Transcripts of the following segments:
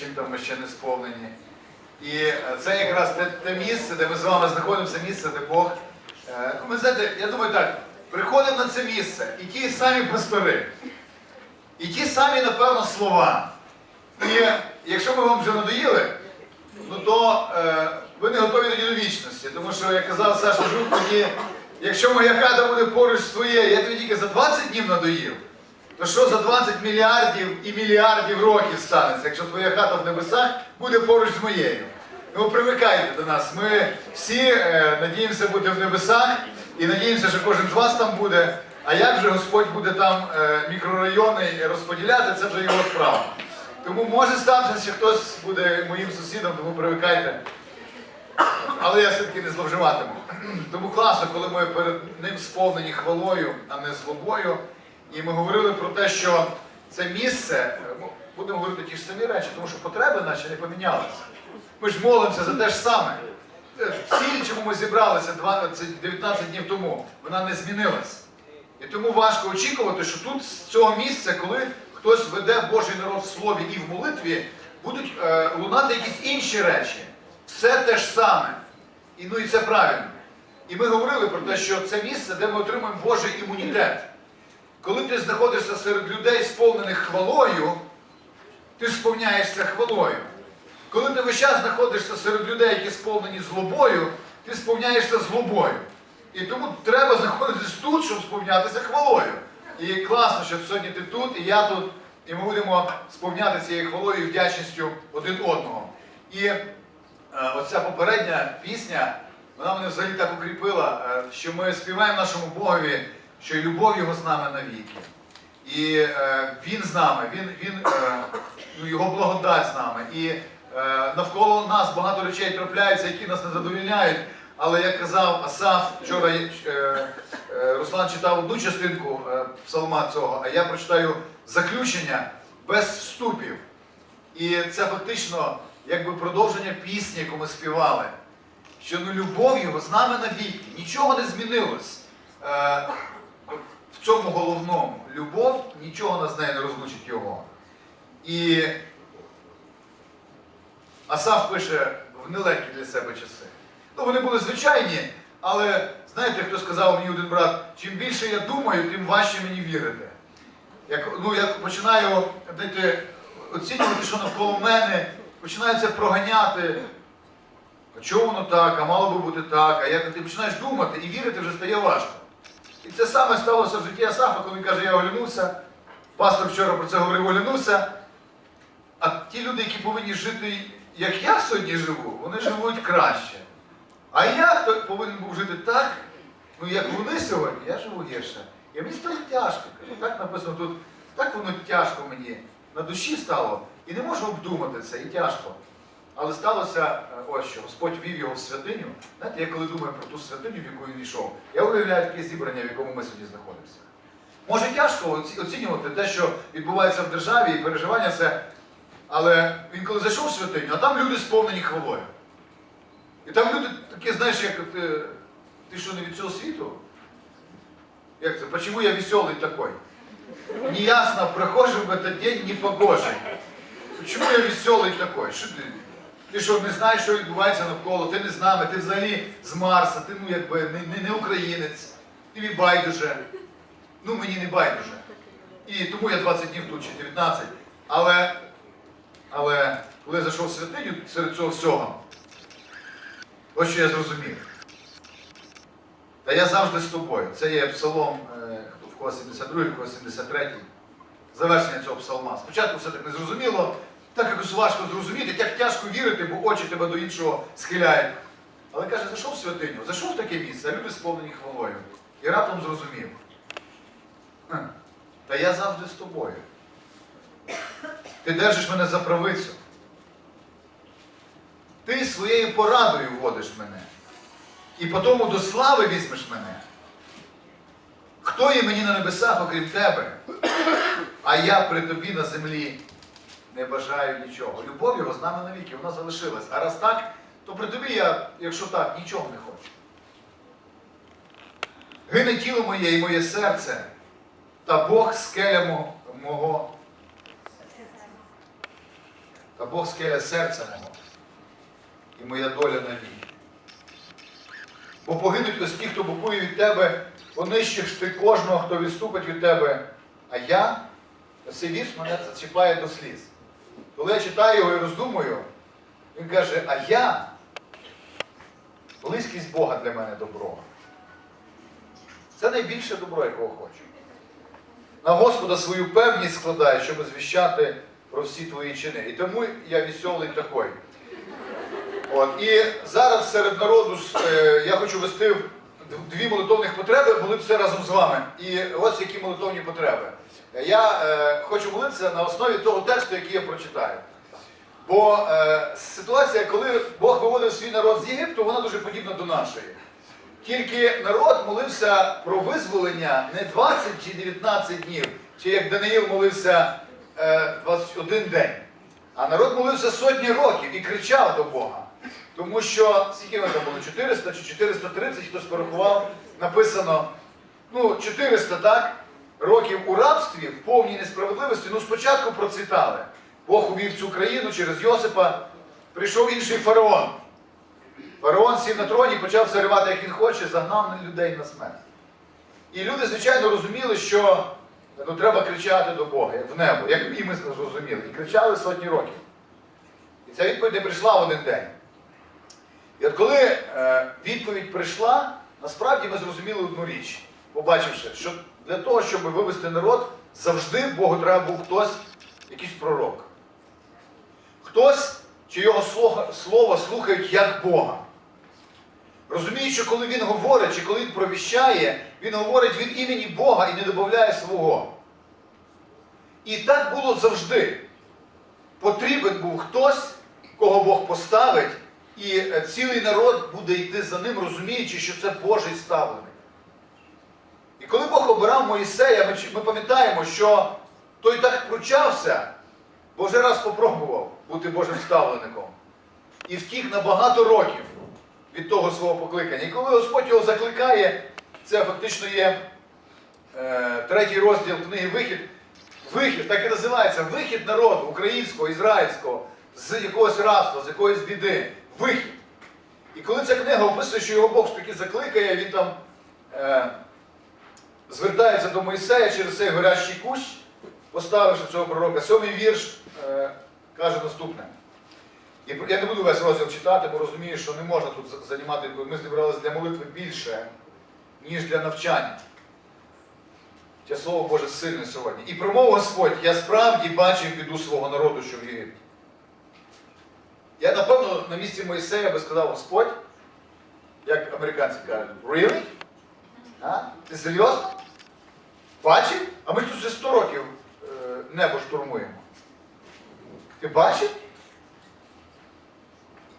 чим там ми ще не сповнені. І е, це якраз те, те місце, де ми з вами знаходимося, місце, де Бог. е, Ну, ми знаєте, я думаю так, приходимо на це місце, і ті самі пастори, і ті самі, напевно, слова. І якщо ми вам вже надоїли, ну то е, ви не готові тоді до вічності. Тому що, як казав Саша Жук, тоді, якщо моя хата буде поруч з твоєю, я тобі тільки за 20 днів надоїв, то що за 20 мільярдів і мільярдів років станеться, якщо твоя хата в небесах буде поруч з моєю? Ну, привикайте до нас. Ми всі е, надіємося бути в небесах і надіємося, що кожен з вас там буде. А як же Господь буде там е, мікрорайони розподіляти, це вже його справа. Тому може статися, що хтось буде моїм сусідом, тому привикайте. Але я все-таки не зловживатиму. Тому класно, коли ми перед ним сповнені хвалою, а не злобою. І ми говорили про те, що це місце, ну, будемо говорити ті ж самі речі, тому що потреби наші не помінялися. Ми ж молимося за те ж саме. Е, Ціль, чому ми зібралися 20, 19 днів тому, вона не змінилась. І тому важко очікувати, що тут з цього місця, коли хтось веде Божий народ в слові і в молитві, будуть е, лунати якісь інші речі. Все те ж саме. І, ну і це правильно. І ми говорили про те, що це місце, де ми отримуємо Божий імунітет. Коли ти знаходишся серед людей, сповнених хвалою, ти сповняєшся хвалою. Коли ти весь час знаходишся серед людей, які сповнені злобою, ти сповняєшся злобою. І тому треба знаходитись тут, щоб сповнятися хвалою. І класно, що сьогодні ти тут, і я тут, і ми будемо сповняти цією хвалою і вдячністю один одного. І е, оця попередня пісня, вона мене взагалі так укріпила, е, що ми співаємо нашому Богові, що любов його з нами навіки. І е, він з нами, він, він, е, ну, його благодать з нами. І е, навколо нас багато речей трапляються, які нас не задовільняють. Але як казав Асаф, вчора е, е, Руслан читав одну частинку е, псалма цього, а я прочитаю заключення без вступів. І це фактично якби продовження пісні, яку ми співали. Що ну любов його з нами навіки. Нічого не змінилось. Е, в цьому головному. Любов, нічого нас не розлучить його. І Асаф пише в нелегкі для себе часи. Ну, вони були звичайні, але знаєте, хто сказав мені один брат, чим більше я думаю, тим важче мені вірити. Як, ну, я починаю знаєте, оцінювати, що навколо мене, починаю це проганяти. А чого воно так, а мало би бути так, а як ти починаєш думати і вірити вже стає важко. І це саме сталося в житті Асафа, коли він каже, я оглянувся. Пастор вчора про це говорив, оглянувся. А ті люди, які повинні жити, як я сьогодні живу, вони живуть краще. А я повинен був жити так, ну як вони сьогодні, я живу гірше. І мені стало тяжко. Кажу, так написано тут, так воно тяжко мені. На душі стало. І не можу обдумати це, і тяжко. Але сталося е, ось що, Господь вів його в святиню. Знаєте, я коли думаю про ту святиню, в яку він йшов, я уявляю таке зібрання, в якому ми сьогодні знаходимося. Може тяжко оцінювати те, що відбувається в державі, і переживання це. Але він коли зайшов в святиню, а там люди сповнені хвалою. І там люди такі, знаєш, як ти, ти що не від цього світу? Як це? Почему я веселий такой? Неясно, прохожий в этот день непогожий. Чому я веселий такой? Що ти? Ти що не знаєш, що відбувається навколо, ти не з нами, ти взагалі з Марса, ти ну якби не, не, не українець, тобі байдуже. Ну мені не байдуже. І тому я 20 днів тут чи 19. Але, але коли я зайшов в святиню серед цього всього, ось що я зрозумів. Та я завжди з тобою. Це є псалом, е, в кого 72, в кого 73. Завершення цього псалма. Спочатку все так не зрозуміло, так якось важко зрозуміти, як тяжко вірити, бо очі тебе до іншого схиляють. Але каже, зайшов в святиню, зайшов в таке місце, люди сповнені хвалою. І раптом зрозумів. Та я завжди з тобою. Ти держиш мене за правицю. Ти своєю порадою вводиш мене. І потому до слави візьмеш мене. Хто є мені на небесах, окрім тебе? А я при тобі на землі не бажаю нічого. Любов його з нами навіки, вона залишилась. А раз так, то при тобі я, якщо так, нічого не хочу. Гине тіло моє і моє серце, та Бог скеля мого. та Бог скеля серця мого, і моя доля навік. Бо погинуть ось ті, хто букує від тебе, понищиш ти кожного, хто відступить від тебе. А я, цей мене зачіпає до сліз. Коли я читаю його і роздумую, він каже, а я, близькість Бога для мене добро. Це найбільше добро, якого хочу. На Господа свою певність складаю, щоб звіщати про всі твої чини. І тому я веселий такий. От. І зараз серед народу е, я хочу вести дві молитовних потреби, були б все разом з вами. І ось які молитовні потреби. Я е, хочу молитися на основі того тексту, який я прочитаю. Бо е, ситуація, коли Бог виводив свій народ з Єгипту, вона дуже подібна до нашої. Тільки народ молився про визволення не 20 чи 19 днів, чи як Даниїл молився е, 21 день. А народ молився сотні років і кричав до Бога. Тому що, скільки там було, 400 чи 430, хтось порахував, написано, ну, 400, так, років у рабстві в повній несправедливості, ну, спочатку процвітали. Бог увів цю країну через Йосипа, прийшов інший фараон. Фараон сів на троні, почав все ривати, як він хоче, загнав людей на смерть. І люди, звичайно, розуміли, що ну, треба кричати до Бога, в небо, як і ми зрозуміли. І кричали сотні років. І ця відповідь не прийшла в один день. І от коли е, відповідь прийшла, насправді ми зрозуміли одну річ, побачивши, що для того, щоб вивести народ, завжди Богу треба був хтось, якийсь пророк. Хтось, чи його слово, слухають як Бога. Розуміють, що коли він говорить, чи коли він провіщає, він говорить від імені Бога і не додає свого. І так було завжди. Потрібен був хтось, кого Бог поставить, і е, цілий народ буде йти за ним, розуміючи, що це Божий ставлений. Коли Бог обирав Моїсея, ми, ми пам'ятаємо, що той так кручався, бо вже раз попробував бути Божим ставленником. І втік на багато років від того свого покликання. І коли Господь його закликає, це фактично є е, третій розділ книги Вихід. Вихід, так і називається, вихід народу українського, ізраїльського, з якогось рабства, з якоїсь біди. Вихід. І коли ця книга описує, що його Бог таки закликає, він там е, звертається до Мойсея через цей горящий кущ, поставивши цього пророка. Сьомий вірш е, каже наступне. Я не буду весь розділ читати, бо розумію, що не можна тут займати, ми зібралися для молитви більше, ніж для навчання. Це слово Боже сильне сьогодні. І промов Господь, я справді бачив біду свого народу, що в Єгипті. Я, напевно, на місці Моїсея би сказав Господь, як американці кажуть, really? А? Ти серйозно? Бачив? А ми тут вже 100 років е, небо штурмуємо. Ти бачив?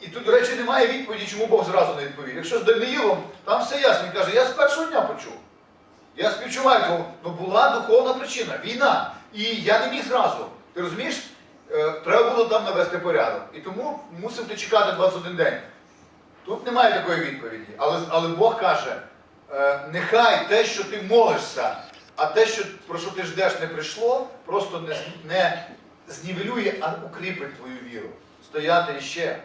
І тут, до речі, немає відповіді, чому Бог зразу не відповів. Якщо з Даниїлом, там все ясно. Він каже, я з першого дня почув. Я співчуваю, тому ну, була духовна причина, війна. І я не міг зразу. Ти розумієш? Е, треба було там навести порядок. І тому мусив ти чекати 21 день. Тут немає такої відповіді. Але, але Бог каже, е, нехай те, що ти молишся, а те, що, про що ти ждеш, не прийшло, просто не, не знівелює, а укріпить твою віру. Стояти іще,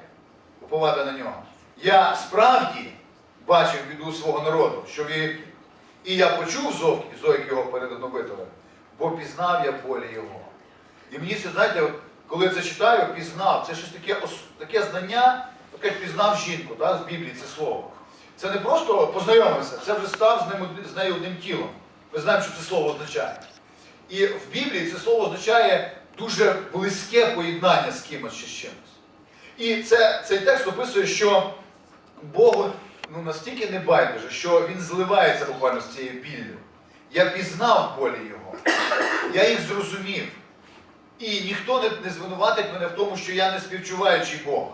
уповати на нього. Я справді бачив біду свого народу, що ви і я почув зов, зойк його перед однобитовим, бо пізнав я болі його. І мені це, знаєте, коли це читаю, пізнав, це щось таке, таке знання, як пізнав жінку, так, з Біблії це слово. Це не просто познайомився, це вже став з, ним, з нею одним тілом. Ми знаємо, що це слово означає. І в Біблії це слово означає дуже близьке поєднання з кимось чи з чимось. І це, цей текст описує, що Богу ну, настільки не байдуже, що він зливається буквально з цією біллю. Я пізнав болі його, я їх зрозумів. І ніхто не, не звинуватить мене в тому, що я не співчуваючий Бог.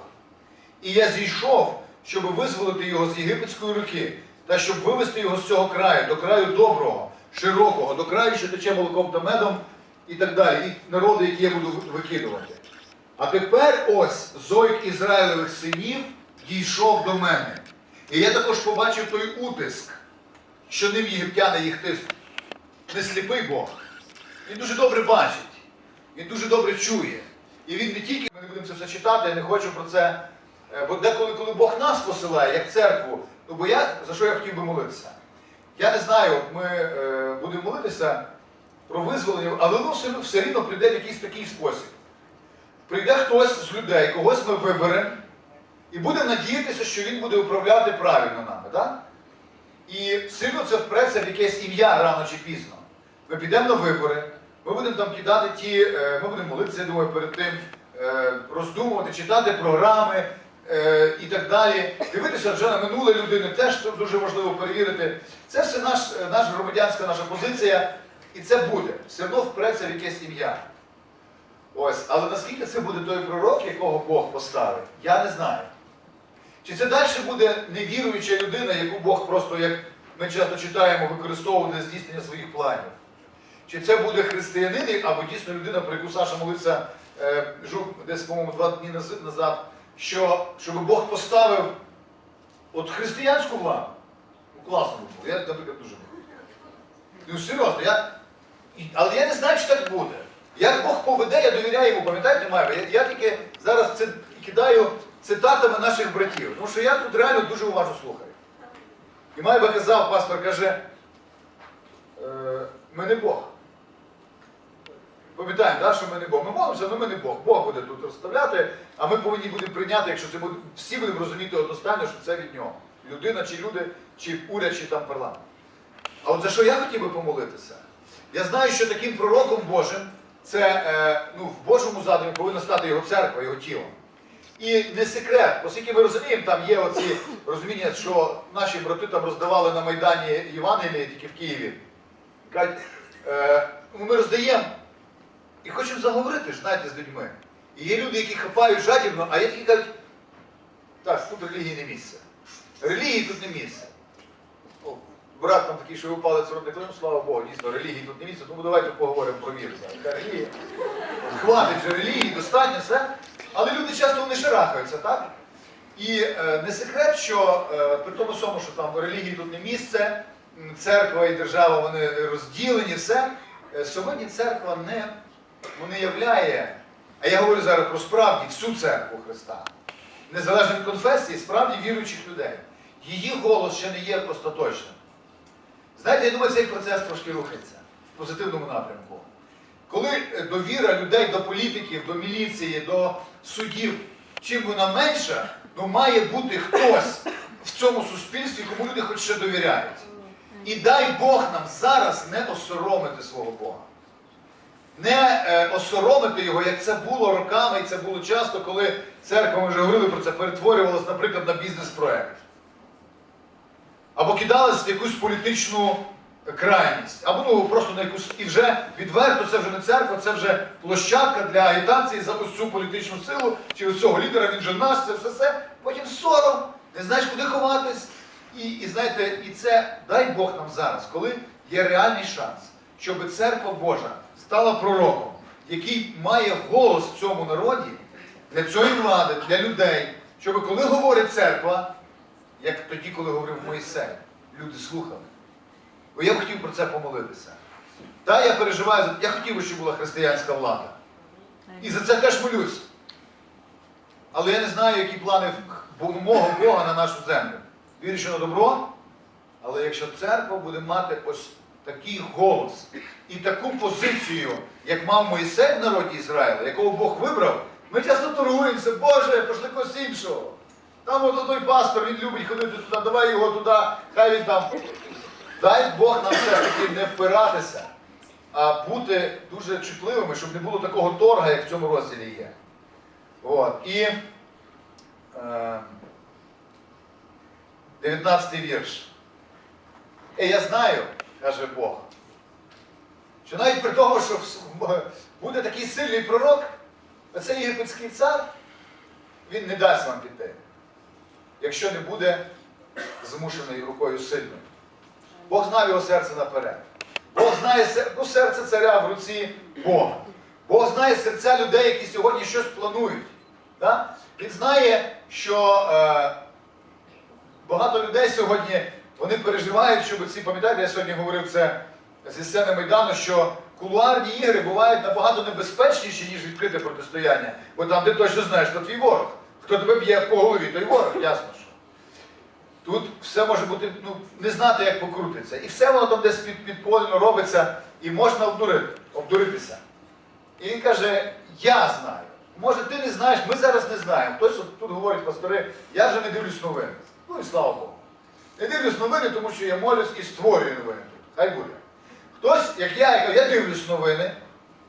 І я зійшов, щоб визволити його з єгипетської руки, та щоб вивести його з цього краю, до краю доброго, широкого, до краю, що тече молоком та медом, і так далі, і народи, які я буду викидувати. А тепер ось зойк Ізраїлевих синів дійшов до мене. І я також побачив той утиск, що ним єгиптяни їх тиснуть. Не сліпий Бог. Він дуже добре бачить, він дуже добре чує. І він не тільки ми не будемо це все читати, я не хочу про це. Е, Бо деколи, коли Бог нас посилає, як церкву, ну бо я за що я хотів би молитися? Я не знаю, ми е, будемо молитися про визволення, але воно все, все рівно прийде в якийсь такий спосіб. Прийде хтось з людей, когось ми виберемо, і будемо надіятися, що він буде управляти правильно нами. Так? І сильно це впреться в якесь ім'я рано чи пізно. Ми підемо на вибори, ми будемо там кидати ті, е, ми будемо молитися, я думаю, перед тим, е, роздумувати, читати програми і так далі. Дивитися вже на минуле людини, теж дуже важливо перевірити. Це все наш, е, наша громадянська наша позиція, і це буде. Все одно впреться в якесь ім'я. Ось, але наскільки це буде той пророк, якого Бог поставить, я не знаю. Чи це далі буде невіруюча людина, яку Бог просто, як ми часто читаємо, використовує для здійснення своїх планів? Чи це буде християнин, або дійсно людина, про яку Саша молився е, Жук десь, по-моєму, два дні назад, що, щоб Бог поставив от християнську владу? Ну, класно. Я, наприклад, дуже би. Ну, серйозно, я, але я не знаю, чи так буде. Як Бог поведе, я довіряю йому, пам'ятаєте, Майба? Я, я тільки зараз це кидаю цитатами наших братів, тому що я тут реально дуже уважно слухаю. І Майба казав, пастор каже, е, ми Бог. Пам'ятаємо, да, що ми не Бог. Ми молимося, але ми не Бог. Бог буде тут розставляти, а ми повинні будемо прийняти, якщо це буде, всі будемо розуміти одностайно, що це від нього. Людина, чи люди, чи уряд, чи там парламент. А от за що я хотів би помолитися? Я знаю, що таким пророком Божим, це е, ну, в Божому задумі повинна стати його церква, його тіло. І не секрет, оскільки ми розуміємо, там є оці розуміння, що наші брати там роздавали на Майдані Євангелії тільки в Києві. Кажуть, е, ну, ми роздаємо і хочемо заговорити, знаєте, з людьми. І є люди, які хапають жадібно, а є такі кажуть, так, тут релігії не місце. Релігії тут не місце. О, брат там такий, що ви палець в рот не слава Богу, дійсно, релігії тут не місце, тому давайте поговоримо про віру. Релігія? Хватить же релігії, достатньо все. Але люди часто вони шарахаються, так? І е, не секрет, що е, при тому всьому, що там релігії тут не місце, церква і держава вони розділені, все. Е, сьогодні церква не, ну, не являє, а я говорю зараз про справді всю церкву Христа, незалежно від конфесії, справді віруючих людей. Її голос ще не є остаточним. Знаєте, я думаю, цей процес трошки рухається в позитивному напрямку. Коли е, довіра людей до політиків, до міліції, до судів, чим вона менша, ну має бути хтось в цьому суспільстві, кому люди хоч ще довіряють. І дай Бог нам зараз не осоромити свого Бога. Не е, осоромити його, як це було роками, і це було часто, коли церква, ми вже говорили про це, перетворювалася, наприклад, на бізнес-проект. Або кидалась в якусь політичну крайність, або ну, просто на якусь. І вже відверто це вже не церква, це вже площадка для агітації за ось цю політичну силу, чи ось цього лідера, він же наш, це все все. Потім сором, не знаєш, куди ховатись. І, і знаєте, і це дай Бог нам зараз, коли є реальний шанс, щоб церква Божа стала пророком, який має голос в цьому народі для цієї влади, для людей, щоб коли говорить церква, як тоді, коли говорив Моїсей, люди слухали. Бо я б хотів про це помолитися. Та я переживаю, я хотів би, щоб була християнська влада. І за це теж молюсь. Але я не знаю, які плани мого Бога на нашу землю. Вірю, що на добро, але якщо церква буде мати ось такий голос і таку позицію, як мав Моїсей в народі Ізраїля, якого Бог вибрав, ми часто торгуємося, Боже, пошли когось іншого. Там от той пастор, він любить ходити туди, давай його туди, хай він там. Дай Бог нам все ж таки не впиратися, а бути дуже чутливими, щоб не було такого торга, як в цьому розділі є. От. І е, 19 вірш. І я знаю, каже Бог, що навіть при тому, що буде такий сильний пророк, оцей єгипетський цар, він не дасть вам піти, якщо не буде змушений рукою сильною. Бог знав його серце наперед. Бог знає ну, серце царя в руці Бога. Бог знає серця людей, які сьогодні щось планують. Да? Він знає, що е, багато людей сьогодні вони переживають, щоб ці, пам'ятаєте, я сьогодні говорив це зі сцени Майдану, що кулуарні ігри бувають набагато небезпечніші, ніж відкрите протистояння. Бо там ти точно знаєш, хто твій ворог. Хто тебе б'є по голові, той ворог, ясно що. Тут все може бути, ну, не знати, як покрутиться. І все воно там десь під, підпольно робиться, і можна обдурити, обдуритися. І він каже, я знаю. Може, ти не знаєш, ми зараз не знаємо. Хтось тут говорить пастори, я вже не дивлюсь новини. Ну і слава Богу. Не дивлюсь новини, тому що я молюсь і створюю новини. Хай буде. Хтось, як я, я, дивлюсь новини,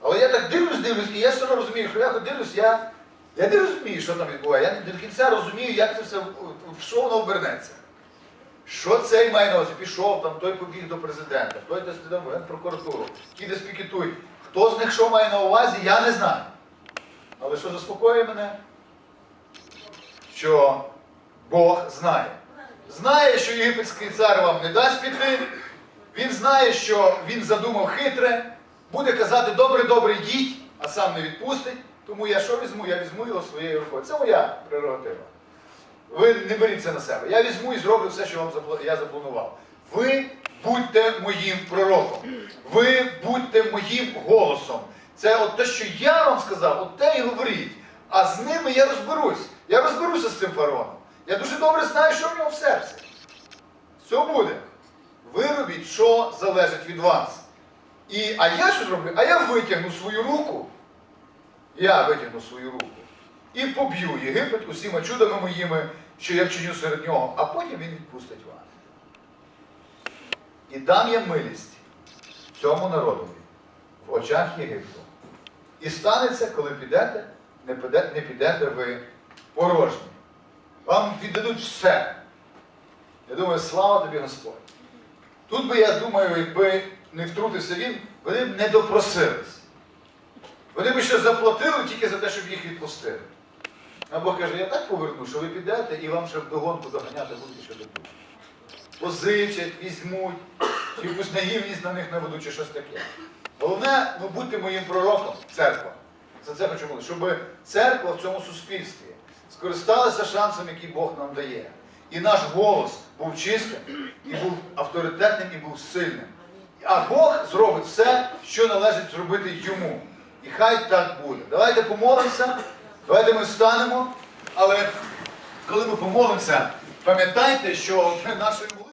але я так дивлюсь, дивлюсь, і я все одно розумію, що я дивлюсь, я, я не розумію, що там відбувається. Я не до кінця розумію, як це все, що воно обернеться. Що цей має на увазі? Пішов, там той побіг до президента, той десь там в генпрокуратуру, ті десь пікетують. Хто з них що має на увазі, я не знаю. Але що заспокоює мене? Що Бог знає. Знає, що єгипетський цар вам не дасть піти. Він знає, що він задумав хитре, буде казати добре, добре йдіть, а сам не відпустить. Тому я що візьму? Я візьму його своєю рукою. Це моя прерогатива. Ви не беріть це на себе. Я візьму і зроблю все, що вам я запланував. Ви будьте моїм пророком. Ви будьте моїм голосом. Це от те, що я вам сказав, от те і говоріть. А з ними я розберусь. Я розберуся з цим фараоном. Я дуже добре знаю, що в нього в серці. Все буде. Ви робіть, що залежить від вас. І, а я що зроблю? А я витягну свою руку. Я витягну свою руку і поб'ю Єгипет усіма чудами моїми, що я вчиню серед нього, а потім він відпустить вас. І дам я милість цьому народові в очах Єгипту. І станеться, коли підете, не підете, не підете ви порожні. Вам віддадуть все. Я думаю, слава тобі Господь. Тут би, я думаю, якби не втрутився він, вони б не допросились. Вони б ще заплатили тільки за те, щоб їх відпустили. А Бог каже, я так поверну, що ви підете і вам ще вдогонку доганяти будуть ще дадуть. Позичать, візьмуть, чи якусь наївність на них наведуть, чи щось таке. Головне, ну будьте моїм пророком, церква. За це хочу молити, щоб церква в цьому суспільстві скористалася шансом, який Бог нам дає. І наш голос був чистим, і був авторитетним, і був сильним. А Бог зробить все, що належить зробити йому. І хай так буде. Давайте помолимося, давайте ми встанемо, але коли ми помолимося, пам'ятайте, що нашою